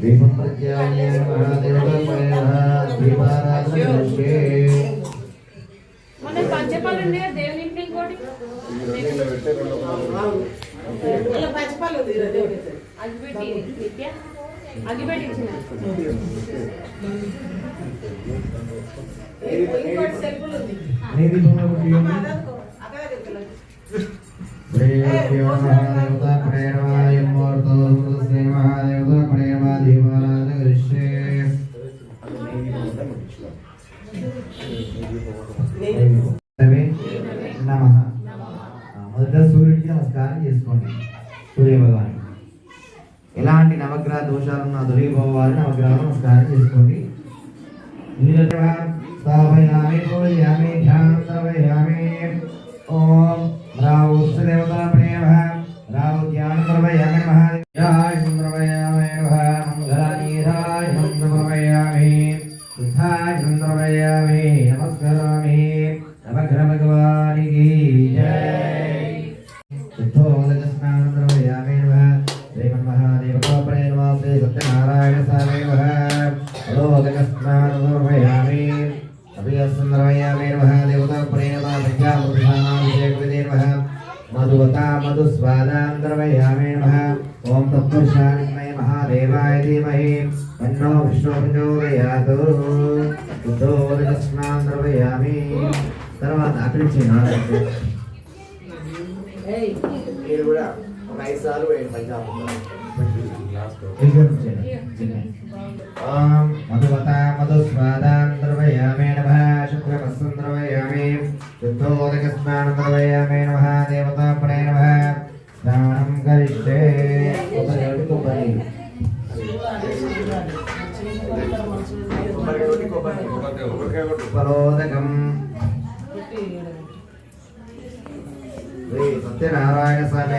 దీపం ప్రత్యాయ దీపారాధనే మన పంచపాలు ఉన్నాయా దేవుని ఇంట్లో ఇంకోటి ఇలా దేవుడికి. అగిపెట్టి నిత్య అగిపెట్టి ఇచ్చిన. ఇంకోటి సెల్ఫులు మొదట సూర్యుడికి నమస్కారం చేసుకోండి. సూర్య భగవాన్ ఎలాంటి నవగ్రహ దోషాలున్న దొరికిపోవాలి నవగ్రహ నమస్కారం చేసుకోండి. ధ్యానం ఓం. రావు దేవత తత్పురుషాయ మహాదేవాయ ధీమహి తన్నో విష్ణు ప్రచోదయాత్ ఉద్ధోదకస్నానందరమయామి తర్వాత అక్కడి నుంచి మీరు కూడా ఒక ఐదు సార్లు వేయండి మధువత మధుస్వాదాన్ ద్రవయామే నమః. శుక్రమస్సం ద్రవయామి శుద్ధోదక స్నానం ద్రవయామే నమః. దేవతా పరే నమః. దానం కరిష్యే కొబ్బరి. ఫలోదకం శ్రీ సత్యనారాయణ స్వామి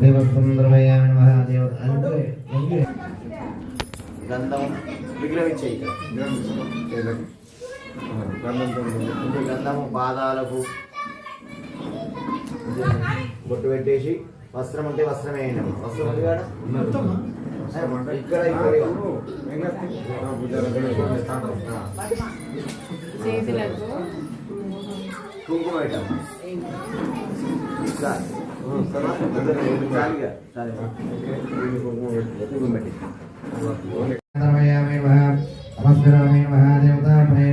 దేవసుందరమయామి నమః దేవ అంటే? గంధం విగ్రహం ఇచ్చేయి ఇక్కడ. ఇది గంధము పాదాలకు బొట్టు పెట్టేసి వస్త్రం ఉంటే వస్త్రం వేయండి అమ్మ. వస్త్రం ఉంది కాడ ఇక్కడ కుంకుమ పెట్టమ్మా చాలు. చాలుగా. చాలు. కుంకుమ పెట్టి చంద్రమయామి నమః నమస్కరామి నమః దేవతా పరే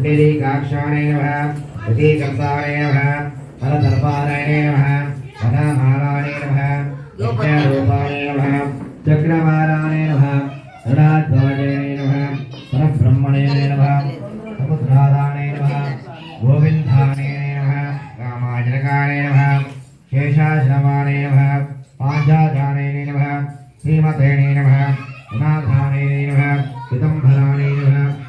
पुण्डरीकाक्षाय नमः प्रतीकर्ताय नमः फलदर्पारायणे नमः धनामालाय नमः, यज्ञरूपाय नमः चक्रमालाय नमः ऋणाध्वजाय नमः परब्रह्मणे नमः समुद्रादाय नमः गोविन्दाय नमः रामाजनकाय नमः शेषाश्रमाय नमः पाञ्चादाय नमः, श्रीमते नमः गुणाधाय नमः पितम्भराय नमः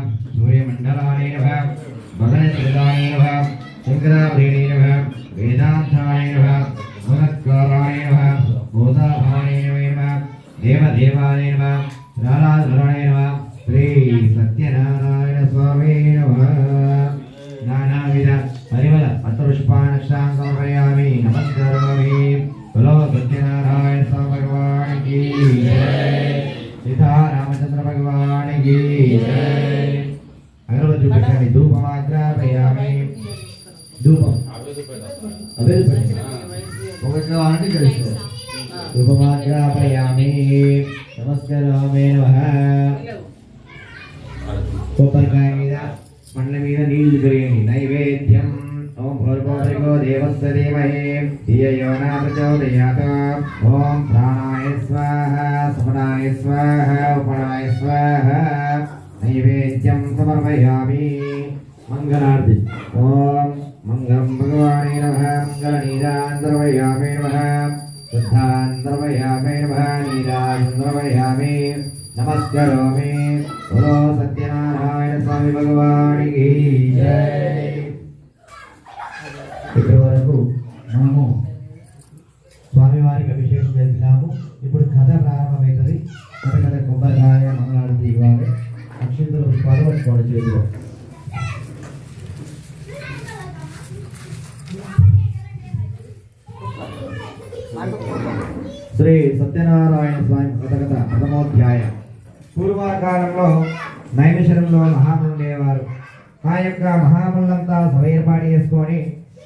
శంకరాభ్రేణే నమః వేదాంతాయ నమః భగవత్కారాయ నమః భూతాభాయ నమః దేవదేవాయ నమః రారాధరాయ నమః శ్రీ సత్యనారాయణ స్వామి నమః నానావిధ పరిమళ పత్రపుష్పాణక్షాం సమర్పయామి నమస్కరోమి బలో సత్యనారాయణ కొబ్బరికాయ మీద పండ్ల మీద నీళ్లు పోయండి నైవేద్యం ఓం భూర్భువో దేవస్య ధీమహి ధియో నా ప్రచోదయాత్ ఓం ప్రాణాయ స్వాహ సమనాయ స్వాహ ఉపనాయ స్వాహ నైవేద్యం సమర్పయామి మంగళార్తి ఓం మంగళం భగవానే నమః మంగళనీరాంధ్రవయామే నమః శుద్ధాంధ్రవయామే నమః నీరాంధ్రవయామి నమస్కరోమి బలో సత్యనారాయణ స్వామి భగవానికి ఇప్పటి వరకు మనము స్వామివారికి అభిషేకం చేసినాము ఇప్పుడు కథ ప్రారంభమవుతుంది. కథ కథ కొబ్బరికాయ మంగళారతి ఇవ్వాలి. అక్షింతలు పుష్పాలు పట్టుకోవాలి చేతిలో. శ్రీ సత్యనారాయణ స్వామి కథకథ ప్రథమోధ్యాయం. పూర్వకాలంలో నైమిషరంలో మహాములు ఉండేవారు ఆ యొక్క మహాములంతా సభ ఏర్పాటు చేసుకొని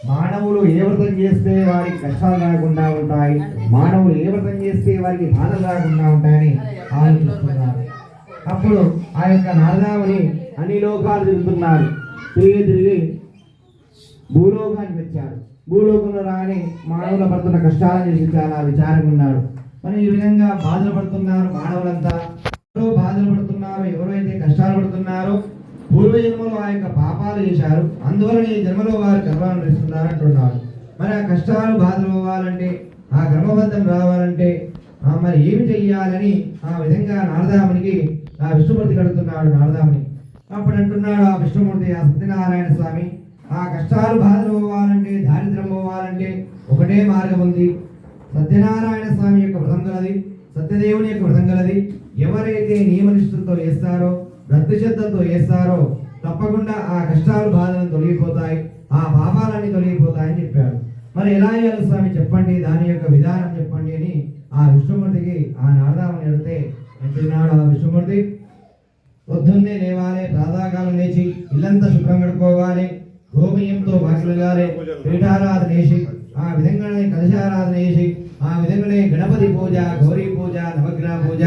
మానవులు ఏ వ్రతం చేస్తే వారికి కష్టాలు రాకుండా ఉంటాయి మానవులు ఏ వ్రతం చేస్తే వారికి బాధలు రాకుండా ఉంటాయని ఆలోచిస్తున్నారు. అప్పుడు ఆ యొక్క నారదాముని అన్ని లోకాలు తిరుగుతున్నారు. తిరిగి తిరిగి భూలోకానికి వచ్చారు. భూలోకంలో రాని మానవుల పడుతున్న కష్టాలను చూసి చాలా విచారంగా ఉన్నాడు మరి ఈ విధంగా బాధలు పడుతున్నారు మానవులంతా. ఎవరో బాధలు పడుతున్నారు ఎవరైతే కష్టాలు పడుతున్నారో పూర్వజన్మలో ఆ యొక్క పాపాలు చేశారు. అందువలన ఈ జన్మలో వారు గర్వాన్ని ఇస్తున్నారు అంటున్నారు మరి ఆ కష్టాలు బాధలు అవ్వాలంటే ఆ గర్భబంధం రావాలంటే ఆ మరి ఏమి చెయ్యాలని ఆ విధంగా నారదామునికి ఆ విష్ణుమూర్తి కడుతున్నాడు నారదాముని. అప్పుడు అంటున్నాడు ఆ విష్ణుమూర్తి ఆ సత్యనారాయణ స్వామి ఆ కష్టాలు బాధలు పోవాలంటే దారిద్ర్యం పోవాలంటే ఒకటే మార్గం ఉంది. సత్యనారాయణ స్వామి యొక్క వ్రతం గలది సత్యదేవుని యొక్క వ్రతం గలది ఎవరైతే నియమనిష్ఠులతో వేస్తారో భక్తి శ్రద్ధతో వేస్తారో తప్పకుండా ఆ కష్టాలు బాధలు తొలగిపోతాయి ఆ పాపాలన్నీ తొలగిపోతాయని చెప్పాడు. మరి ఎలా చేయాలి స్వామి? చెప్పండి దాని యొక్క విధానం చెప్పండి అని ఆ విష్ణుమూర్తికి ఆ నారదామని అడిగితే అంటున్నాడు ఆ విష్ణుమూర్తి? పొద్దున్నే లేవాలి ప్రాతకాలం లేచి ఇల్లంతా శుభ్రం కడుక్కోవాలి గోమయంతో బాకిలగాలి పీఠారాధన చేసి ఆ విధంగానే కలశారాధన చేసి ఆ విధంగానే గణపతి పూజ గౌరీ పూజ నవగ్రహ పూజ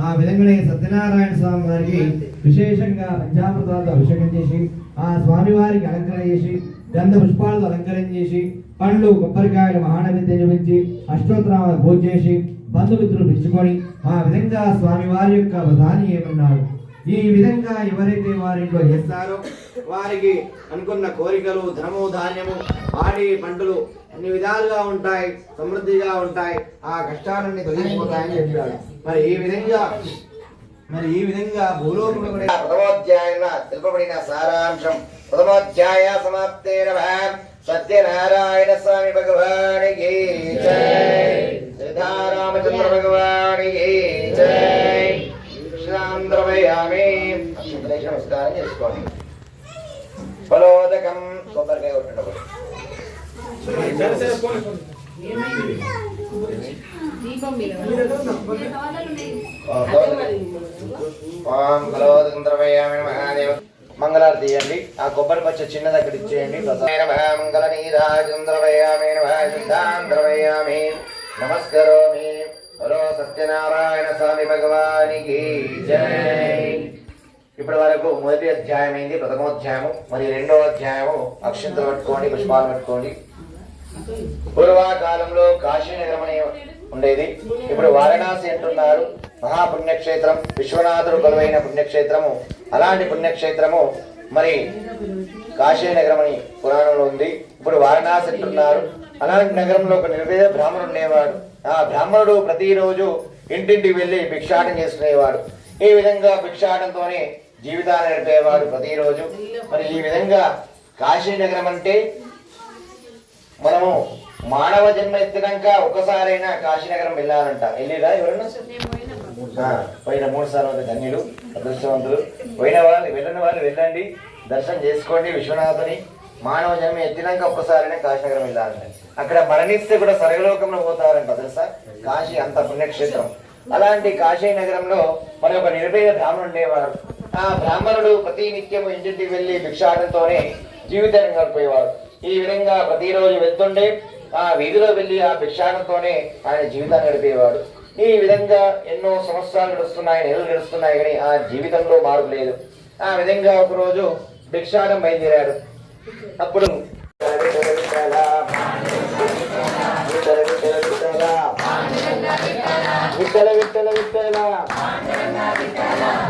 ఆ విధంగానే సత్యనారాయణ స్వామి వారికి విశేషంగా పంచామృతాలతో అభిషేకం చేసి ఆ స్వామి వారికి అలంకరణ చేసి గంధ పుష్పాలతో అలంకరణ చేసి పండ్లు కొబ్బరికాయలు మహానైవేద్యం చూపించి అష్టోత్తరాలు పూజ చేసి బంధుమిత్రులు పిలుచుకొని ఆ విధంగా స్వామి వారి యొక్క వ్రతాన్ని ఏమన్నాడు. ఈ విధంగా ఎవరైతే వారింట్లో చేస్తారో వారికి అనుకున్న కోరికలు ధనము ధాన్యము ఆడి పంటలు అన్ని విధాలుగా ఉంటాయి సమృద్ధిగా ఉంటాయి ఆ కష్టాలన్నీ తొలగిపోతాయని చెప్పాడు. మరి ఈ విధంగా మరి ఈ విధంగా భూలోకంలో కూడా తెలుపబడిన సారాంశం. ప్రథమోధ్యాయ సమాప్తే సత్యనారాయణ స్వామి భగవానికి సీతారామచంద్ర భగవానికి జై. నమస్కారం చేసుకోండి. ఫలోదకం కొబ్బరికాయ కొట్టడం దీపం మీద ఓం ఫలోదకం ద్రవయామి మహాదేవ మంగళారతి ఇవ్వండి ఆ కొబ్బరి పచ్చ చిన్న దగ్గర ఇచ్చేయండి. మంగళ నీరాజం ద్రవయామి సిద్ధాం నమస్కరోమి. హలో సత్యనారాయణ స్వామి భగవానికి జై. ఇప్పటి వరకు మొదటి అధ్యాయం అయింది ప్రథమోధ్యాయము మరి రెండో అధ్యాయము. అక్షంతలు పెట్టుకోండి పుష్పాలు పట్టుకోండి పూర్వకాలంలో కాశీ అనే ఉండేది. ఇప్పుడు వారణాసి అంటున్నారు. మహాపుణ్యక్షేత్రం విశ్వనాథుడు కొలువైన పుణ్యక్షేత్రము. అలాంటి పుణ్యక్షేత్రము మరి కాశీనగరం అని పురాణంలో ఉంది. ఇప్పుడు వారణాసి అంటున్నారు. అలాంటి నగరంలో ఒక నిర్వేద బ్రాహ్మణుడు ఉండేవాడు. ఆ బ్రాహ్మణుడు ప్రతిరోజు ఇంటింటికి వెళ్ళి భిక్షాటం చేసుకునేవాడు. ఈ విధంగా భిక్షాటంతోనే జీవితాన్ని నడిపేవాడు ప్రతిరోజు. మరి ఈ విధంగా కాశీనగరం అంటే మనము మానవ జన్మ ఎత్తినాక ఒక్కసారైనా కాశీనగరం వెళ్ళాలంట. వెళ్ళిరా ఎవరన్నా? నేను పోయినా మూడు సార్లు ధన్యులు అదృష్టవంతులు. పోయిన వాళ్ళు వెళ్ళని వాళ్ళు వెళ్ళండి. దర్శనం చేసుకోండి విశ్వనాథుని. మానవ జన్మ ఎత్తినాక ఒక్కసారైనా కాశీనగరం వెళ్ళాలంట. అక్కడ మరణిస్తే కూడా సర్వలోకంలో పోతారంట తెలుసా? కాశీ అంత పుణ్యక్షేత్రం. అలాంటి కాశీ నగరంలో మరి ఒక నిర్భయ బ్రాహ్మణుడు ఉండేవాడు. ఆ బ్రాహ్మణుడు ప్రతి నిత్యము ఇంటింటికి వెళ్ళి భిక్షాటంతోనే జీవితాన్ని గడిపేవాడు. ఈ విధంగా ప్రతిరోజు వెళ్తుండే ఆ వీధిలో వెళ్ళి ఆ భిక్షాటంతోనే ఆయన జీవితాన్ని గడిపేవాడు ఈ విధంగా ఎన్నో సంవత్సరాలు గడుస్తున్నాయి నెలలు గడుస్తున్నాయి కానీ ఆ జీవితంలో మార్పు లేదు ఆ విధంగా ఒకరోజు భిక్షాటం బయలుదేరాడు అప్పుడు విట్టల విట్టల విట్టల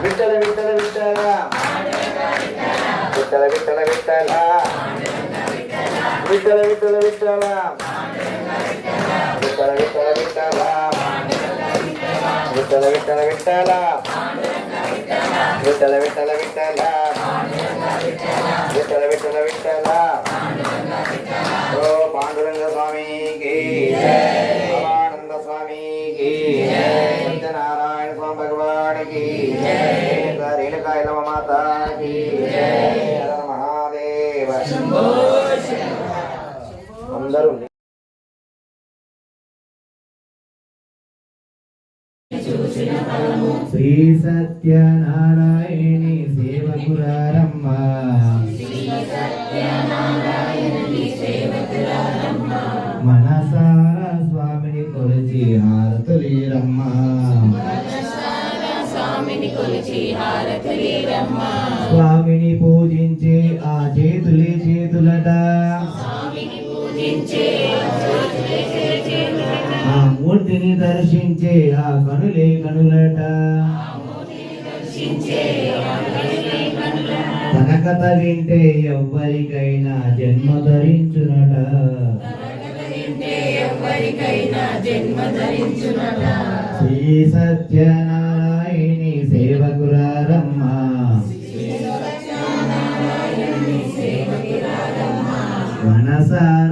విట్టల విట్టల విట్టల విట్టల విట్టల విట్టల విట్టల విట్టల విట్టల విట్టల విట్టల విట్టల విట్టల విట్టల విట్టల విట్టల విట్టల విట్టల విట్టల విట్టల విట్టల ఓ పాండురంగ స్వామికి పరమానంద స్వామికి సత్యనారాయణ స్వామి భగవానికి రేణుకాయల మాతాకి మహాదేవ శంభో అందరూ శ్రీ సత్యనారాయణి సేవకురారమ్మ. మనసారా స్వామిని కొలిచి హారతులీరమ్మ. స్వామిని పూజించే ఆ మూర్తిని దర్శించే ఆ కనులే కనులట. తనకథ వింటే ఎవ్వరికైనా జన్మ ధరించునట. శ్రీ సత్యనారాయణి సేవకురారమ్మ. మనసార